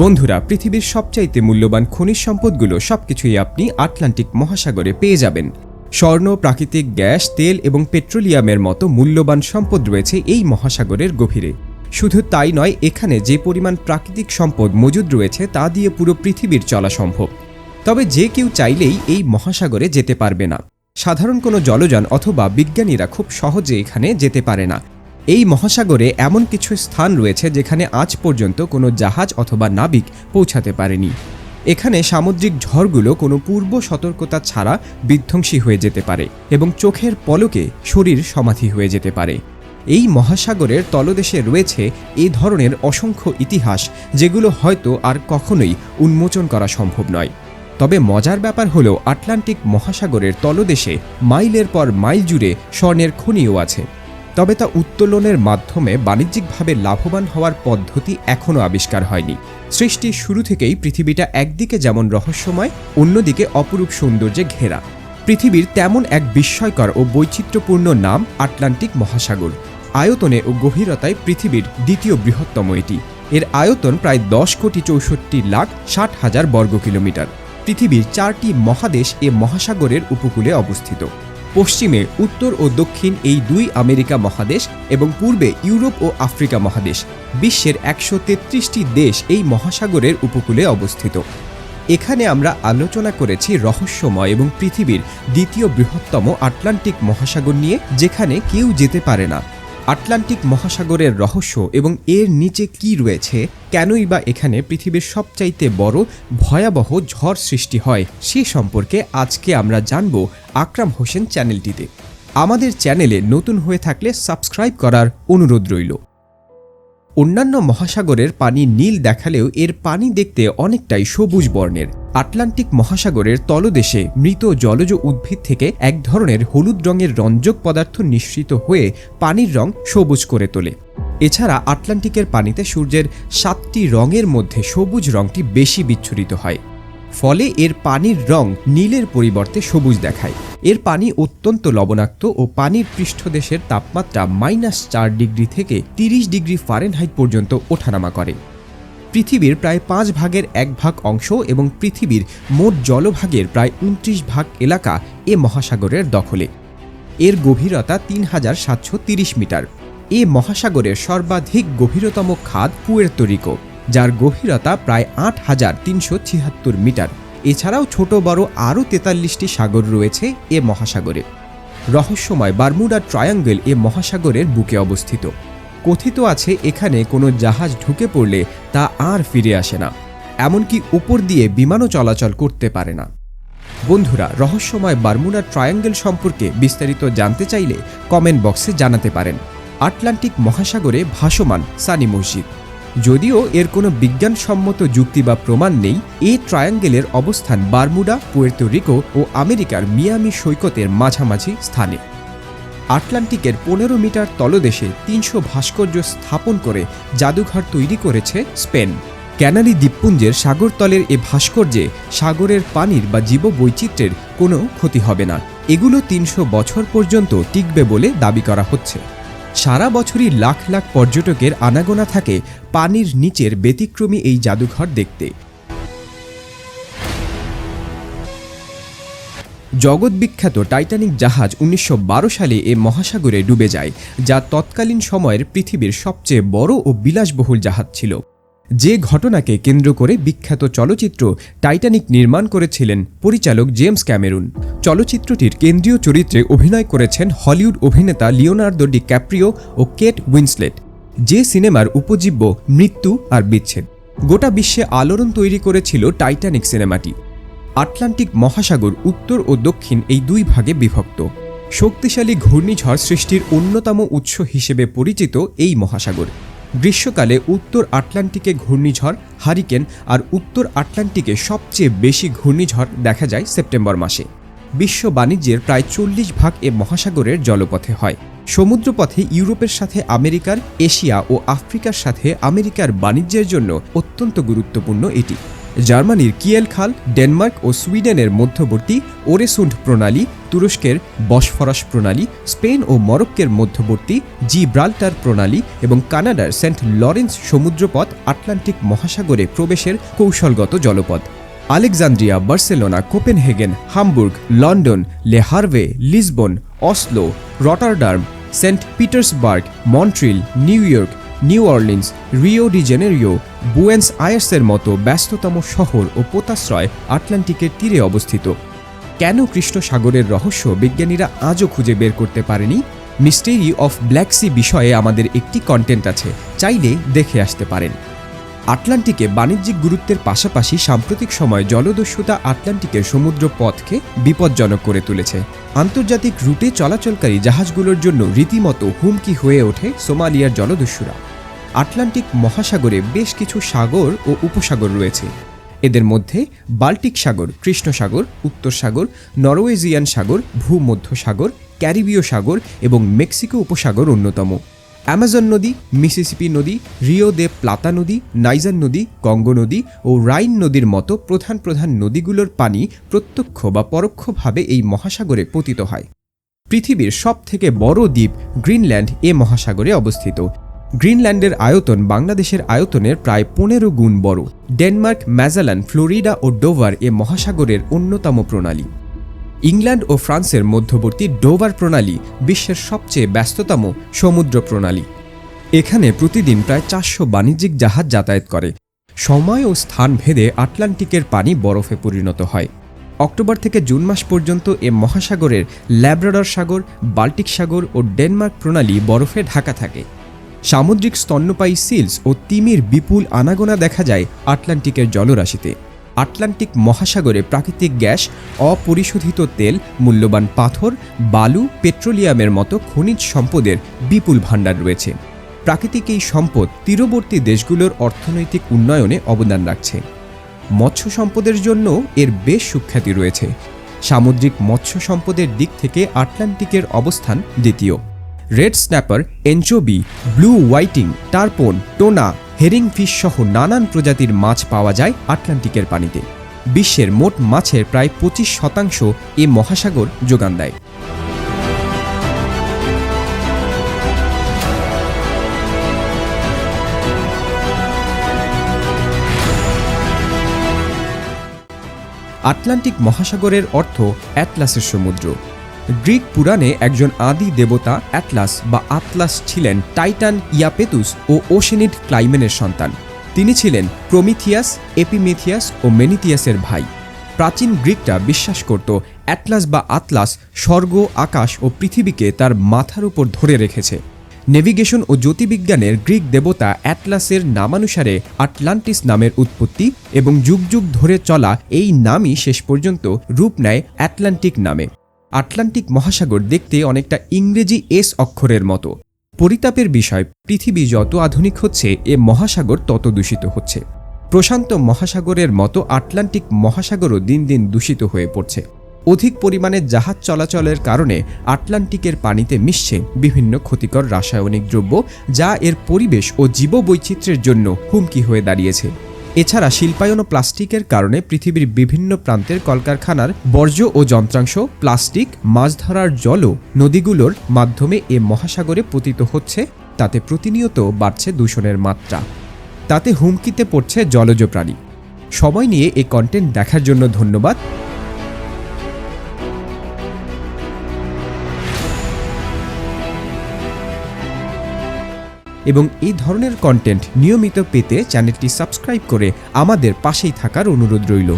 বন্ধুরা, পৃথিবীর সবচাইতে মূল্যবান খনিজ সম্পদগুলো সবকিছুই আপনি আটলান্টিক মহাসাগরে পেয়ে যাবেন। স্বর্ণ, প্রাকৃতিক গ্যাস, তেল এবং পেট্রোলিয়ামের মতো মূল্যবান সম্পদ রয়েছে এই মহাসাগরের গভীরে। শুধু তাই নয়, এখানে যে পরিমাণ প্রাকৃতিক সম্পদ মজুদ রয়েছে তা দিয়ে পুরো পৃথিবীর চলা সম্ভব। তবে যে কেউ চাইলেই এই মহাসাগরে যেতে পারবে না। সাধারণ কোনো জলযান অথবা বিজ্ঞানীরা খুব সহজে এখানে যেতে পারে না। এই মহাসাগরে এমন কিছু স্থান রয়েছে যেখানে আজ পর্যন্ত কোনো জাহাজ অথবা নাবিক পৌঁছাতে পারেনি। এখানে সামুদ্রিক ঝড়গুলো কোনো পূর্ব সতর্কতা ছাড়া বিধ্বংসী হয়ে যেতে পারে এবং চোখের পলকে শরীর সমাধি হয়ে যেতে পারে। এই মহাসাগরের তলদেশে রয়েছে এই ধরনের অসংখ্য ইতিহাস যেগুলো হয়তো আর কখনোই উন্মোচন করা সম্ভব নয়। তবে মজার ব্যাপার হলো আটলান্টিক মহাসাগরের তলদেশে মাইলের পর মাইল জুড়ে স্বর্ণের খনিও আছে। তবে তা উত্তোলনের মাধ্যমে বাণিজ্যিকভাবে লাভবান হওয়ার পদ্ধতি এখনও আবিষ্কার হয়নি। সৃষ্টির শুরু থেকেই পৃথিবীটা একদিকে যেমন রহস্যময়, অন্যদিকে অপরূপ সৌন্দর্যে ঘেরা। পৃথিবীর তেমন এক বিস্ময়কর ও বৈচিত্র্যপূর্ণ নাম আটলান্টিক মহাসাগর। আয়তনে ও গভীরতায় পৃথিবীর দ্বিতীয় বৃহত্তম এটি। এর আয়তন প্রায় দশ কোটি চৌষট্টি লাখ ষাট হাজার বর্গ কিলোমিটার পৃথিবীর চারটি মহাদেশ এ মহাসাগরের উপকূলে অবস্থিত। পশ্চিমে উত্তর ও দক্ষিণ এই দুই আমেরিকা মহাদেশ এবং পূর্বে ইউরোপ ও আফ্রিকা মহাদেশ। বিশ্বের একশো তেত্রিশটি দেশ এই মহাসাগরের উপকূলে অবস্থিত। এখানে আমরা আলোচনা করেছি রহস্যময় এবং পৃথিবীর দ্বিতীয় বৃহত্তম আটলান্টিক মহাসাগর নিয়ে, যেখানে কেউ যেতে পারে না। আটলান্টিক মহাসাগরের রহস্য এবং এর নিচে কি রয়েছে, কেনই বা এখানে পৃথিবীর সবচাইতে বড় ভয়াবহ ঝড় সৃষ্টি হয়, সে সম্পর্কে আজকে আমরা জানব আকরাম হোসেন চ্যানেলটিতে। আমাদের চ্যানেলে নতুন হয়ে থাকলে সাবস্ক্রাইব করার অনুরোধ রইল। অন্যান্য মহাসাগরের পানি নীল দেখালেও এর পানি দেখতে অনেকটাই সবুজ বর্ণের। আটলান্টিক মহাসাগরের তলদেশে মৃত জলজ উদ্ভিদ থেকে এক ধরনের হলুদ রঙের রঞ্জক পদার্থ নিঃসৃত হয়ে পানির রং সবুজ করে তোলে। এছাড়া আটলান্টিকের পানিতে সূর্যের সাতটি রঙের মধ্যে সবুজ রঙটি বেশি বিচ্ছুরিত হয়। ফলে এর পানির রং নীলের পরিবর্তে সবুজ দেখায়। এর পানি অত্যন্ত লবণাক্ত ও পানির পৃষ্ঠদেশের তাপমাত্রা মাইনাস চার ডিগ্রি থেকে তিরিশ ডিগ্রি ফারেনহাইট পর্যন্ত ওঠানামা করে। পৃথিবীর প্রায় পাঁচ ভাগের এক ভাগ অংশ এবং পৃথিবীর মোট জলভাগের প্রায় উনত্রিশ ভাগ এলাকা এ মহাসাগরের দখলে। এর গভীরতা তিন হাজার সাতশো তিরিশ মিটার। এ মহাসাগরের সর্বাধিক গভীরতম খাদ পুয়ের্তোরিকো যার গভীরতা প্রায় আট হাজার তিনশো ছিয়াত্তর মিটার। এছাড়াও ছোট বড় আরও তেতাল্লিশটি সাগর রয়েছে এ মহাসাগরে। রহস্যময় বারমুডা ট্রায়াঙ্গেল এ মহাসাগরের বুকে অবস্থিত। কথিত আছে এখানে কোনো জাহাজ ঢুকে পড়লে তা আর ফিরে আসে না, এমনকি উপর দিয়ে বিমানও চলাচল করতে পারে না। বন্ধুরা, রহস্যময় বারমুডা ট্রায়াঙ্গেল সম্পর্কে বিস্তারিত জানতে চাইলে কমেন্ট বক্সে জানাতে পারেন। আটলান্টিক মহাসাগরে ভাসমান সানি মসজিদ। যদিও এর কোনো বিজ্ঞানসম্মত যুক্তি বা প্রমাণ নেই, এই ট্রায়াঙ্গেলের অবস্থান বারমুডা, পুয়ের্তো রিকো ও আমেরিকার মিয়ামি সৈকতের মাঝামাঝি স্থানে। আটলান্টিকের পনেরো মিটার তলদেশে তিনশো ভাস্কর্য স্থাপন করে জাদুঘর তৈরি করেছে স্পেন। ক্যানারি দ্বীপপুঞ্জের সাগরতলের এ ভাস্কর্যে সাগরের পানির বা জীববৈচিত্র্যের কোনো ক্ষতি হবে না। এগুলো তিনশো বছর পর্যন্ত টিকবে বলে দাবি করা হচ্ছে। সারা বছরই লাখ লাখ পর্যটকের আনাগোনা থাকে পানির নিচের ব্যতিক্রমী এই জাদুঘর দেখতে। জগৎ বিখ্যাত টাইটানিক জাহাজ উনিশশো বারো সালে এ মহাসাগরে ডুবে যায়, যা তৎকালীন সময়ের পৃথিবীর সবচেয়ে বড় ও বিলাসবহুল জাহাজ ছিল। যে ঘটনাকে কেন্দ্র করে বিখ্যাত চলচ্চিত্র টাইটানিক নির্মাণ করেছিলেন পরিচালক জেমস ক্যামেরুন। চলচ্চিত্রটির কেন্দ্রীয় চরিত্রে অভিনয় করেছেন হলিউড অভিনেতা লিওনার্দো ডি ক্যাপ্রিও ও কেট উইন্সলেট। যে সিনেমার উপজীব্য মৃত্যু আর বিচ্ছেদ। গোটা বিশ্বে আলোড়ন তৈরি করেছিল টাইটানিক সিনেমাটি। আটলান্টিক মহাসাগর উত্তর ও দক্ষিণ এই দুই ভাগে বিভক্ত। শক্তিশালী ঘূর্ণিঝড় সৃষ্টির অন্যতম উৎস হিসেবে পরিচিত এই মহাসাগর। গ্রীষ্মকালে উত্তর আটলান্টিকে ঘূর্ণিঝড়, হারিকেন আর উত্তর আটলান্টিকে সবচেয়ে বেশি ঘূর্ণিঝড় দেখা যায় সেপ্টেম্বর মাসে। বিশ্ব বাণিজ্যের প্রায় চল্লিশ ভাগ এ মহাসাগরের জলপথে হয়। সমুদ্রপথে ইউরোপের সাথে আমেরিকার, এশিয়া ও আফ্রিকার সাথে আমেরিকার বাণিজ্যের জন্য অত্যন্ত গুরুত্বপূর্ণ এটি। জার্মানির কিয়েল খাল ডেনমার্ক ও সুইডেনের মধ্যবর্তী ওরেসুন্ড প্রণালী, তুরস্কের বসফরাস প্রণালী, স্পেন ও মরক্কের মধ্যবর্তী জিব্রাল্টার প্রণালী এবং কানাডার সেন্ট লরেন্স সমুদ্রপথ আটলান্টিক মহাসাগরে প্রবেশের কৌশলগত জলপথ। Alexandria, Barcelona, Copenhagen, Hamburg, London Le Havre Lisbon, Oslo Rotterdam Saint Petersburg, Montreal, New York New Orleans, Rio de Janeiro, Buenos আয়ার্সের মতো ব্যস্ততম শহর ও পোতাশ্রয় আটলান্টিকের তীরে অবস্থিত। কেন কৃষ্ণ সাগরের রহস্য বিজ্ঞানীরা আজও খুঁজে বের করতে পারেনি? মিস্টেরি অফ ব্ল্যাক সি বিষয়ে আমাদের একটি কন্টেন্ট আছে, চাইলে দেখে আসতে পারেন। আটলান্টিকে বাণিজ্যিক গুরুত্বের পাশাপাশি সাম্প্রতিক সময় জলদস্যুতা আটলান্টিকের সমুদ্র পথকে বিপজ্জনক করে তুলেছে। আন্তর্জাতিক রুটে চলাচলকারী জাহাজগুলোর জন্য রীতিমতো হুমকি হয়ে ওঠে সোমালিয়ার জলদস্যুরা। আটলান্টিক মহাসাগরে বেশ কিছু সাগর ও উপসাগর রয়েছে। এদের মধ্যে বাল্টিক সাগর, কৃষ্ণ সাগর, উত্তর সাগর, নরওয়েজিয়ান সাগর, ভূমধ্য সাগর, ক্যারিবীয় সাগর এবং মেক্সিকো উপসাগর অন্যতম। অ্যামাজন নদী, মিসিসিপি নদী, রিও দে প্লাতা নদী, নাইজার নদী গঙ্গো নদী ও রাইন নদীর মতো প্রধান প্রধান নদীগুলোর পানি প্রত্যক্ষ বা পরোক্ষভাবে এই মহাসাগরে পতিত হয়। পৃথিবীর সবথেকে বড় দ্বীপ গ্রিনল্যান্ড এ মহাসাগরে অবস্থিত। গ্রিনল্যান্ডের আয়তন বাংলাদেশের আয়তনের প্রায় পনেরো গুণ বড়। ডেনমার্ক, ম্যাজালান, ফ্লোরিডা ও ডোভার এ মহাসাগরের অন্যতম প্রণালী। ইংল্যান্ড ও ফ্রান্সের মধ্যবর্তী ডোভার প্রণালী বিশ্বের সবচেয়ে ব্যস্ততম সমুদ্র প্রণালী। এখানে প্রতিদিন প্রায় চারশো বাণিজ্যিক জাহাজ যাতায়াত করে। সময় ও স্থান ভেদে আটলান্টিকের পানি বরফে পরিণত হয়। অক্টোবর থেকে জুন মাস পর্যন্ত এ মহাসাগরের ল্যাব্রাডর সাগর, বাল্টিক সাগর ও ডেনমার্ক প্রণালী বরফে ঢাকা থাকে। সামুদ্রিক স্তন্যপায়ী সিলস ও তিমির বিপুল আনাগোনা দেখা যায় আটলান্টিকের জলরাশিতে। আটলান্টিক মহাসাগরে প্রাকৃতিক গ্যাস, অপরিশোধিত তেল, মূল্যবান পাথর, বালু, পেট্রোলিয়ামের মতো খনিজ সম্পদের বিপুল ভাণ্ডার রয়েছে। প্রাকৃতিক এই সম্পদ তীরবর্তী দেশগুলোর অর্থনৈতিক উন্নয়নে অবদান রাখছে। মৎস্য সম্পদের জন্য এর বেশ সুখ্যাতি রয়েছে। সামুদ্রিক মৎস্য সম্পদের দিক থেকে আটলান্টিকের অবস্থান দ্বিতীয়। Red snapper, anchovy, blue whiting, tarpon, tuna herring fish সহ নানান প্রজাতির মাছ পাওয়া যায় আটলান্টিকের পানিতে। বিশ্বের মোট মাছের প্রায় পঁচিশ শতাংশ এ মহাসাগর যোগান দেয়। আটলান্টিক মহাসাগরের অর্থ অ্যাটলাসের সমুদ্র। গ্রিক পুরাণে একজন আদি দেবতা অ্যাটলাস বা আতলাস ছিলেন টাইটান ইয়াপেতুস ও ওশেনিড ক্লাইমেনের সন্তান। তিনি ছিলেন প্রমিথিয়াস, এপিমেথিয়াস ও মেনিথিয়াসের ভাই। প্রাচীন গ্রিকরা বিশ্বাস করত অ্যাটলাস বা আতলাস স্বর্গ, আকাশ ও পৃথিবীকে তার মাথার উপর ধরে রেখেছে। নেভিগেশন ও জ্যোতির্বিজ্ঞানের গ্রিক দেবতা অ্যাটলাসের নামানুসারে আটলান্টিস নামের উৎপত্তি এবং যুগ যুগ ধরে চলা এই নামই শেষ পর্যন্ত রূপ নেয় অ্যাটলান্টিক নামে। আটলান্টিক মহাসাগর দেখতে অনেকটা ইংরেজি এস অক্ষরের মতো। পরিতাপের বিষয়, পৃথিবী যত আধুনিক হচ্ছে, এ মহাসাগর তত দূষিত হচ্ছে। প্রশান্ত মহাসাগরের মতো আটলান্টিক মহাসাগরও দিন দিন দূষিত হয়ে পড়ছে। অধিক পরিমাণে জাহাজ চলাচলের কারণে আটলান্টিকের পানিতে মিশছে বিভিন্ন ক্ষতিকর রাসায়নিক দ্রব্য, যা এর পরিবেশ ও জীববৈচিত্র্যের জন্য হুমকি হয়ে দাঁড়িয়েছে। এছাড়া শিল্পায়ন ও প্লাস্টিকের কারণে পৃথিবীর বিভিন্ন প্রান্তের কলকারখানার বর্জ্য ও যন্ত্রাংশ, প্লাস্টিক, মাছ ধরার জলও নদীগুলোর মাধ্যমে এ মহাসাগরে পতিত হচ্ছে, তাতে প্রতিনিয়ত বাড়ছে দূষণের মাত্রা। তাতে হুমকিতে পড়ছে জলজ প্রাণী। সময় নিয়ে এ কন্টেন্ট দেখার জন্য ধন্যবাদ। এবং এই ধরনের কন্টেন্ট নিয়মিত পেতে চ্যানেলটি সাবস্ক্রাইব করে আমাদের পাশেই থাকার অনুরোধ রইল।